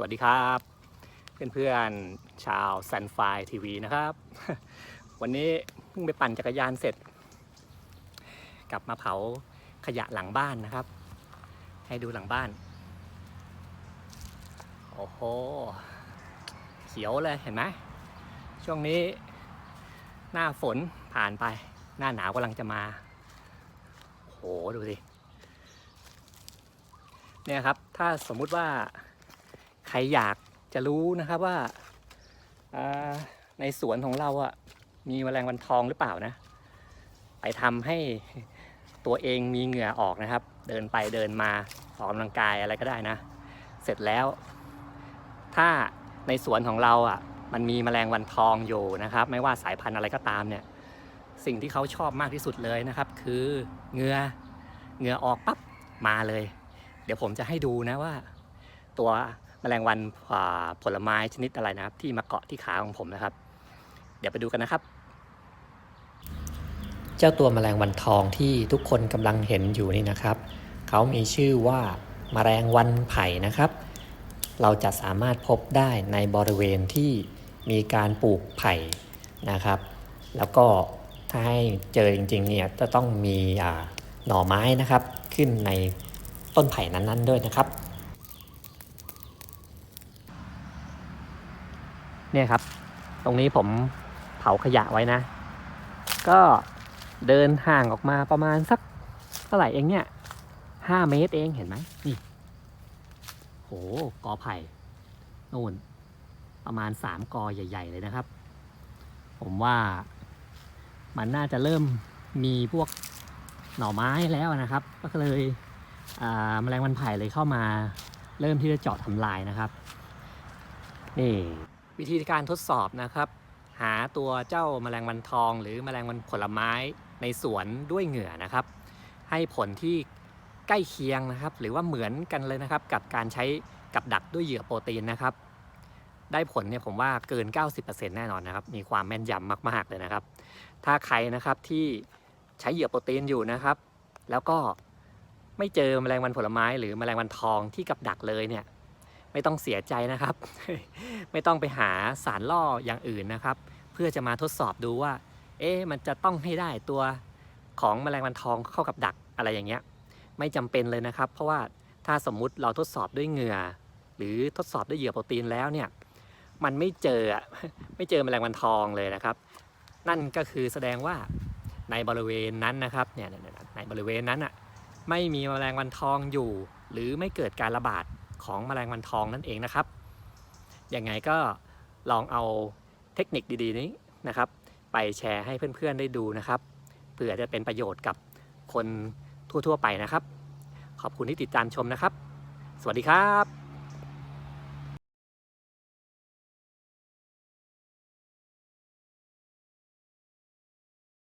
สวัสดีครับ เพื่อนๆชาวซันไฟทีวีนะครับ วันนี้เพิ่งไปปั่นจักรยานเสร็จ กลับมาเผาขยะหลังบ้านนะครับ ให้ดูหลังบ้าน โอ้โห เขียวเลยเห็นไหมช่วงนี้หน้าฝนผ่านไป หน้าหนาวกำลังจะมาโอ้โหดูสิเนี่ยครับ ถ้าสมมุติว่า ใครอยากจะรู้นะครับว่าในสวนของเราอะมีแมลงวันทองหรือเปล่านะ ไปทำให้ตัวเองมีเหงื่อออกนะครับ เดินไปเดินมาออกกำลังกายอะไรก็ได้นะ เสร็จแล้ว ถ้าในสวนของเราอะ มันมีแมลงวันทองอยู่นะครับ ไม่ว่าสายพันธุ์อะไรก็ตามเนี่ย สิ่งที่เขาชอบมากที่สุดเลยนะครับ คือเหงื่อเหงื่อออกปั๊บมาเลย เดี๋ยวผมจะให้ดูนะว่า ตัว แมลงวันผลไม้ชนิดอะไรนะครับ ที่มาเกาะที่ขาของผมนะครับ เดี๋ยวไปดูกันนะครับ เจ้าตัวแมลงวันทองที่ทุกคนกำลังเห็นอยู่นี่นะครับ เขามีชื่อว่าแมลงวันไผ่นะครับ เราจะสามารถพบได้ในบริเวณที่มีการปลูกไผ่นะครับ แล้วก็ถ้าให้เจอจริงๆเนี่ยจะต้องมีหน่อไม้นะครับ ขึ้นในต้นไผ่นั้นๆด้วยนะครับ เนี่ยครับ ตรงนี้ผมเผาขยะไว้นะ ก็เดินห่างออกมาประมาณสักเท่าไหร่เองเนี่ยห้าเมตรเองเห็นไหมนี่โหกอไผ่นู่นประมาณสามกอใหญ่ ๆ เลยนะครับ ผมว่ามันน่าจะเริ่มมีพวกหน่อไม้แล้วนะครับ ก็เลยแมลงวันไผ่เลยเข้ามาเริ่มที่จะเจาะทำลายนะครับนี่ วิธีการทดสอบนะครับ หาตัวเจ้าแมลงวันทอง หรือแมลงวันผลไม้ในสวนด้วยเหงื่อนะครับ ให้ผลที่ใกล้เคียงนะครับ หรือว่าเหมือนกันเลยนะครับ กับการใช้กับดักด้วยเหยื่อโปรตีนนะครับ ได้ผลเนี่ยผมว่าเกิน 90%แน่นอนนะครับ มีความแม่นยำมากๆเลยนะครับ ถ้าใครนะครับที่ใช้เหยื่อโปรตีนอยู่นะครับ แล้วก็ไม่เจอแมลงวันผลไม้ หรือแมลงวันทองที่กับดักเลยเนี่ย ไม่ต้องเสียใจนะครับ ไม่ต้องไปหาสารล่ออย่างอื่นนะครับ เพื่อจะมาทดสอบดูว่า เอ๊ะมันจะต้องให้ได้ตัวของแมลงวันทองเข้ากับดักอะไรอย่างเงี้ย ไม่จำเป็นเลยนะครับ เพราะว่าถ้าสมมุติเราทดสอบด้วยเหงื่อ หรือทดสอบด้วยเหยื่อโปรตีนแล้วเนี่ย มันไม่เจอไม่เจอแมลงวันทองเลยนะครับ นั่นก็คือแสดงว่าในบริเวณนั้นนะครับเนี่ยเนี่ยเนี่ยในบริเวณนั้นอะไม่มีแมลงวันทองอยู่ หรือไม่เกิดการระบาด ของแมลงวันทองนั่นเองนะครับ ยังไงก็ลองเอาเทคนิคดีๆนี้นะครับ ไปแชร์ให้เพื่อนๆได้ดูนะครับเผื่อจะเป็นประโยชน์กับคนทั่วๆไปนะครับ ขอบคุณที่ติดตามชมนะครับ สวัสดีครับ